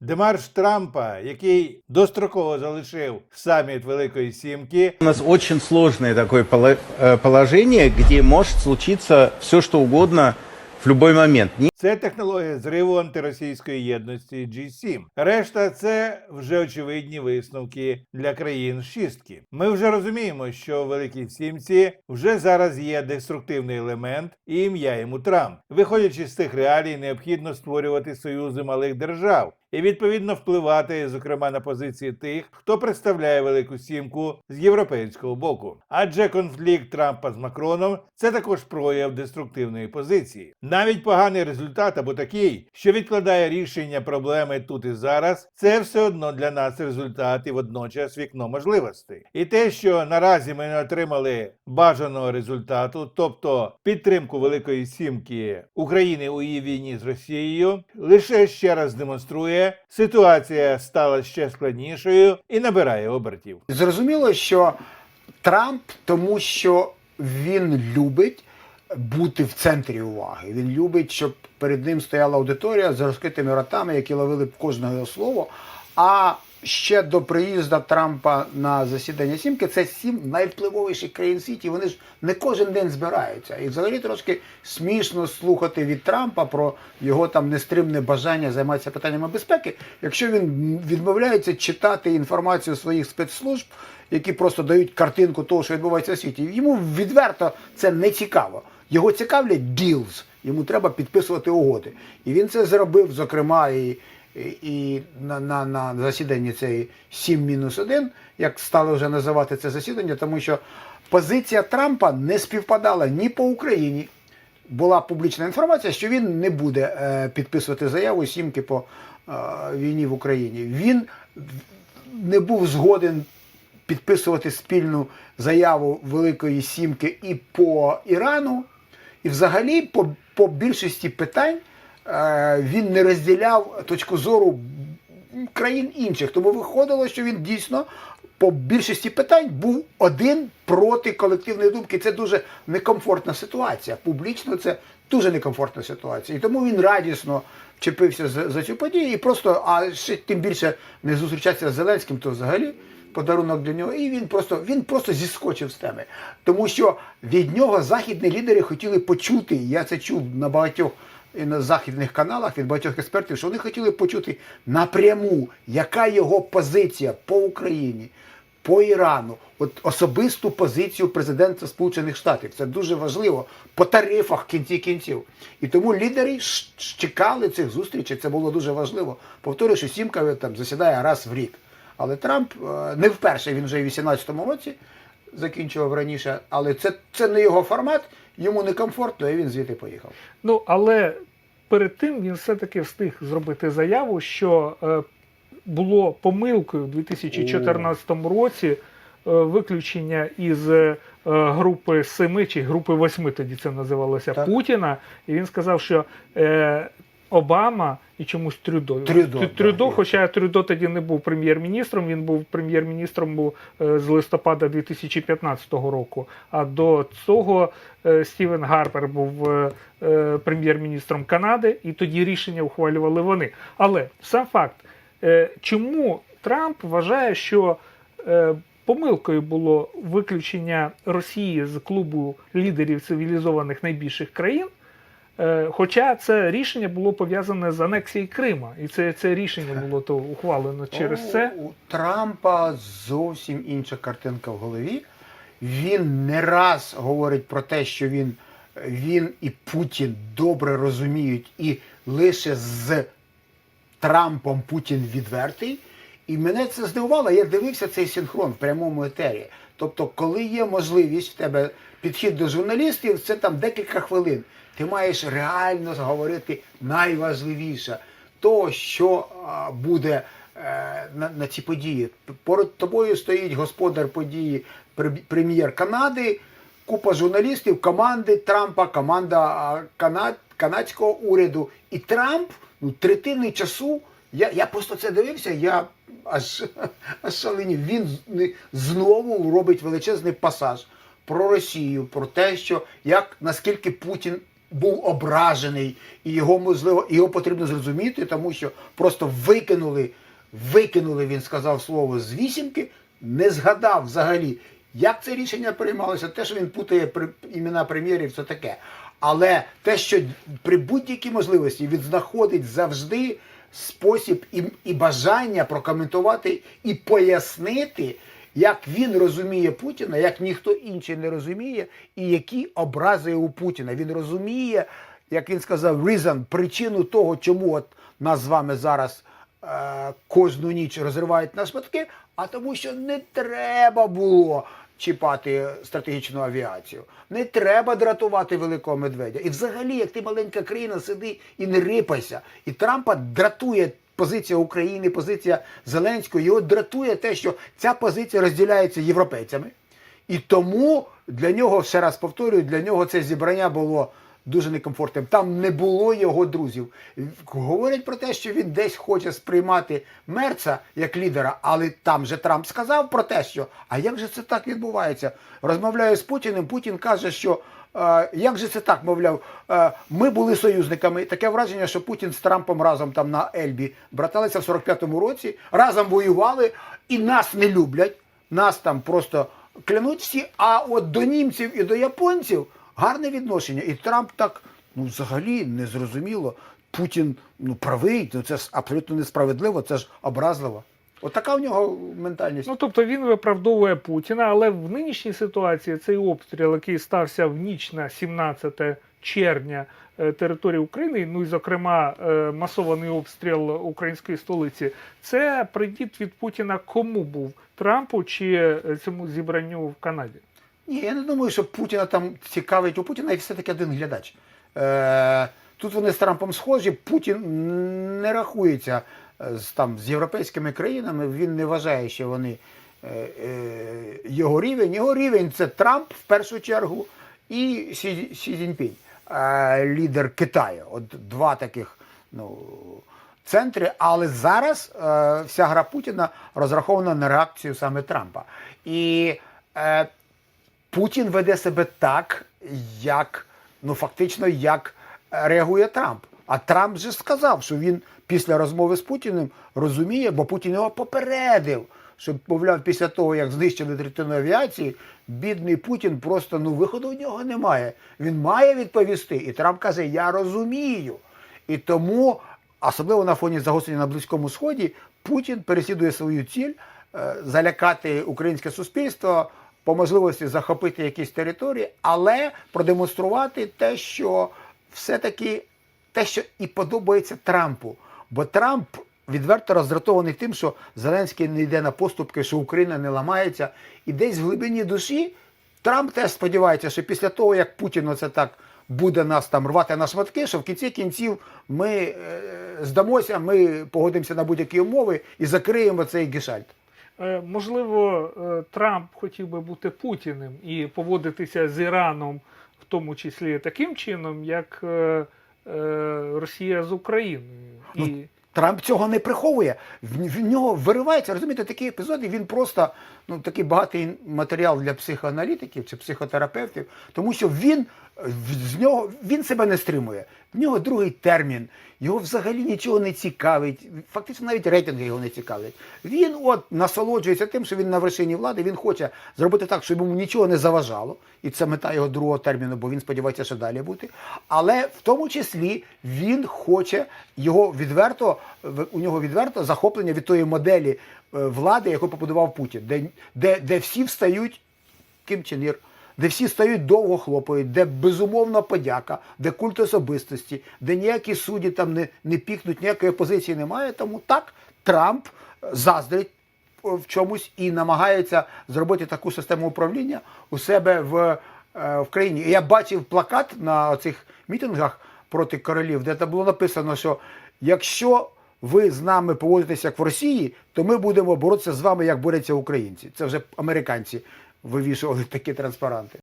Демарш Трампа, який достроково залишив саміт Великої Сімки, У нас очень сложное такое э, положение, где может случиться все, что угодно в любой момент. Це технологія зриву антиросійської єдності G7. Решта це вже очевидні висновки для країн шістки. Ми вже розуміємо, що в Великій Сімці вже зараз є деструктивний елемент, і ім'я йому Трамп. Виходячи з цих реалій, необхідно створювати союзи малих держав. І відповідно впливати, зокрема, на позиції тих, хто представляє Велику Сімку з європейського боку. Адже конфлікт Трампа з Макроном це також прояв деструктивної позиції. Навіть поганий результат або такий, що відкладає рішення проблеми тут і зараз, це все одно для нас результат і водночас вікно можливостей. І те, що наразі ми не отримали бажаного результату, тобто підтримку Великої Сімки України у її війні з Росією, лише ще раз демонструє, ситуація стала ще складнішою і набирає обертів. Зрозуміло, що Трамп, тому що він любить бути в центрі уваги. Він любить, щоб перед ним стояла аудиторія з розкритими ротами, які ловили б кожного його слово. А ще до приїзду Трампа на засідання Сімки це сім найвпливовіших країн світі. Вони ж не кожен день збираються. І взагалі трошки смішно слухати від Трампа про його там нестримне бажання займатися питаннями безпеки, якщо він відмовляється читати інформацію своїх спецслужб, які просто дають картинку того, що відбувається в світі. Йому відверто це не цікаво. Його цікавлять deals, йому треба підписувати угоди. І він це зробив, зокрема, і, і, на, на, на засіданні цієї 7-1, як стали вже називати це засідання, тому що позиція Трампа не співпадала ні по Україні. Була публічна інформація, що він не буде е, підписувати заяву сімки по е, війні в Україні. Він не був згоден підписувати спільну заяву Великої Сімки і по Ірану, і взагалі по, по більшості питань він не розділяв точку зору країн інших. Тому виходило, що він дійсно по більшості питань був один проти колективної думки. Це дуже некомфортна ситуація. Публічно це дуже некомфортна ситуація. І тому він радісно вчепився за, за цю подію і просто, а ще тим більше не зустрічатися з Зеленським, то взагалі подарунок для нього. І він просто він просто зіскочив з теми. Тому що від нього західні лідери хотіли почути. Я це чув на багатьох і на західних каналах від багатьох експертів, що вони хотіли почути напряму, яка його позиція по Україні, по Ірану, от особисту позицію президента Сполучених Штатів. Це дуже важливо по тарифах кінці кінців. І тому лідери чекали цих зустрічей. Це було дуже важливо. Повторюю, що сімка там засідає раз в рік. Але Трамп е, не вперше, він вже в 18-му році закінчував раніше, але це, це не його формат, йому некомфортно, і він звідти поїхав. Ну, але перед тим він все-таки встиг зробити заяву, що е, було помилкою у 2014 році е, виключення із е, групи семи чи групи восьми, тоді це називалося Так. Путіна. І він сказав, що е, Обама і чомусь Трюдо. Трюдо, Трюдо, є. хоча Трюдо тоді не був прем'єр-міністром, він був прем'єр-міністром е, з листопада 2015 року. А до цього е, Стівен Гарпер був е, прем'єр-міністром Канади, і тоді рішення ухвалювали вони. Але сам факт, чому Трамп вважає, що помилкою було виключення Росії з клубу лідерів цивілізованих найбільших країн? Е, Хоча це рішення було пов'язане з анексією Крима, і це, це рішення було то ухвалено через це. У Трампа зовсім інша картинка в голові. Він не раз говорить про те, що він, він і Путін добре розуміють, і лише з Трампом Путін відвертий. І мене це здивувало. Я дивився цей синхрон в прямому етері. Тобто, коли є можливість в тебе підхід до журналістів, це там декілька хвилин. Ти маєш реально говорити найважливіше, то, що буде е, на, на ці події. Поряд тобою стоїть господар події, прем'єр Канади, купа журналістів, команди Трампа, команда Канад, канадського уряду. І Трамп ну, третини часу. Я, я просто це дивився, я аж, аж шаленів. Він знову робить величезний пасаж про Росію, про те, що як наскільки Путін був ображений, і його можливо його потрібно зрозуміти, тому що просто викинули, викинули, він сказав слово з вісімки, не згадав взагалі, як це рішення приймалося, те, що він путає при, імена прем'єрів, це таке. Але те, що при будь-якій можливості він знаходить завжди спосіб і, і бажання прокоментувати і пояснити, як він розуміє Путіна, як ніхто інший не розуміє, і які образи у Путіна. Він розуміє, як він сказав, reason, причину того, чому от нас з вами зараз е, кожну ніч розривають на шматки, а тому, що не треба було чіпати стратегічну авіацію. Не треба дратувати великого медведя. І взагалі, як ти маленька країна, сиди і не рипайся. І Трампа дратує позиція України, позиція Зеленського. Його дратує те, що ця позиція розділяється європейцями. І тому для нього, ще раз повторюю, для нього це зібрання було дуже некомфортним. Там не було його друзів. Говорять про те, що він десь хоче сприймати Мерца як лідера, але там же Трамп сказав про те, що а як же це так відбувається? Розмовляю з Путіним. Путін каже, що. Як же це так, мовляв, ми були союзниками. Таке враження, що Путін з Трампом разом там на Ельбі браталися в 45-му році, разом воювали і нас не люблять. Нас там просто клянуть всі. А от до німців і до японців гарне відношення. І Трамп так, ну взагалі не зрозуміло. Путін ну правий, ну це ж абсолютно несправедливо, це ж образливо. От така в нього ментальність. Ну тобто він виправдовує Путіна, але в нинішній ситуації цей обстріл, який стався в ніч на 17 червня е, території України, ну і зокрема е, масований обстріл української столиці, це придіт від Путіна кому був Трампу чи е, цьому зібранню в Канаді? Ні, я не думаю, що Путіна там цікавить. У Путіна є все-таки один глядач. Е, тут вони з Трампом схожі. Путін не рахується е, з, там, з європейськими країнами. Він не вважає, що вони е, е, його рівень. Його рівень це Трамп в першу чергу і Сі, Сі Цзіньпінь, е, лідер Китаю. От два таких. ну, Центри, але зараз е, вся гра Путіна розрахована на реакцію саме Трампа. І е, Путін веде себе так, як ну фактично як реагує Трамп. А Трамп же сказав, що він після розмови з Путіним розуміє, бо Путін його попередив, що, мовляв, після того, як знищили третину авіації, бідний Путін просто ну виходу у нього немає. Він має відповісти. І Трамп каже: Я розумію. І тому, особливо на фоні загострення на Близькому Сході, Путін переслідує свою ціль е, залякати українське суспільство, по можливості захопити якісь території, але продемонструвати те, що все-таки те, що і подобається Трампу. Бо Трамп відверто роздратований тим, що Зеленський не йде на поступки, що Україна не ламається. І десь в глибині душі Трамп теж сподівається, що після того, як Путін оце так буде нас там рвати на шматки, що в кінці кінців ми е, здамося, ми погодимося на будь-які умови і закриємо цей гешальт. Е, Можливо, е, Трамп хотів би бути Путіним і поводитися з Іраном, в тому числі таким чином, як е, Росія з Україною. І Ну, Трамп цього не приховує. В, в нього виривається, розумієте, такі епізоди. Він просто ну такий багатий матеріал для психоаналітиків чи психотерапевтів, тому що він з нього він себе не стримує. В нього другий термін. Його взагалі нічого не цікавить. Фактично навіть рейтинги його не цікавлять. Він от насолоджується тим, що він на вершині влади. Він хоче зробити так, щоб йому нічого не заважало. І це мета його другого терміну, бо він сподівається, що далі бути. Але в тому числі він хоче його відверто, у нього відверто захоплення від тої моделі е, влади, яку побудував Путін, де, де, де всі встають Ким Чен Ір, де всі стають довго хлопають, де безумовна подяка, де культ особистості, де ніякі судді там не, не пікнуть, ніякої опозиції немає. Тому так Трамп заздрить е, в чомусь і намагається зробити таку систему управління у себе в, е, в країні. Я бачив плакат на цих мітингах проти королів, де там було написано, що якщо ви з нами поводитеся як в Росії, то ми будемо боротися з вами, як борються українці. Це вже американці вивішували такі транспаранти.